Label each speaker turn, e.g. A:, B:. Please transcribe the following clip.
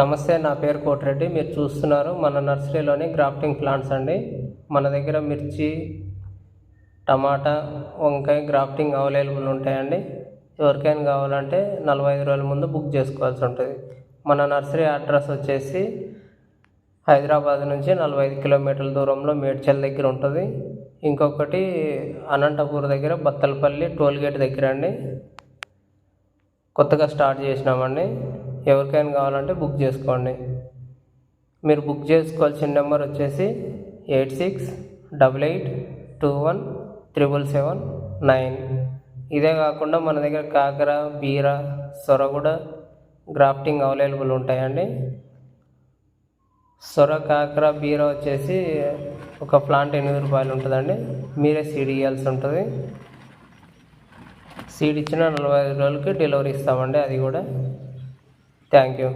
A: నమస్తే నా పేరు కోటిరెడ్డి. మీరు చూస్తున్నారు మన నర్సరీలోని గ్రాఫ్టింగ్ ప్లాంట్స్ అండి. మన దగ్గర మిర్చి టమాటా వంకాయ గ్రాఫ్టింగ్ అవైలబుల్ ఉంటాయండి. ఎవరికైనా కావాలంటే నలభై ఐదు రోజుల ముందు బుక్ చేసుకోవాల్సి ఉంటుంది. మన నర్సరీ అడ్రస్ వచ్చేసి హైదరాబాద్ నుంచి నలభై ఐదు కిలోమీటర్ల దూరంలో మేడ్చల్ దగ్గర ఉంటుంది. ఇంకొకటి అనంతపూర్ దగ్గర బత్తలపల్లి టోల్గేట్ దగ్గర అండి. కొత్తగా స్టార్ట్ చేసినామండి. ఎవరికైనా కావాలంటే బుక్ చేసుకోండి. మీరు బుక్ చేసుకోవాల్సిన నెంబర్ వచ్చేసి eight six double eight two one triple seven nine. ఇదే కాకుండా మన దగ్గర కాకర బీర సొరగూడ గ్రాఫ్టింగ్ అవైలబుల్ ఉంటాయండి. సొర కాకర బీర వచ్చేసి ఒక ప్లాంట్ ఎనిమిది రూపాయలు ఉంటుందండి. మీరే సీడ్ ఇవ్వాల్సి ఉంటుంది. సీడ్ ఇచ్చిన నలభై ఐదు రోజులకి డెలివరీ ఇస్తామండి అది కూడా. Thank you.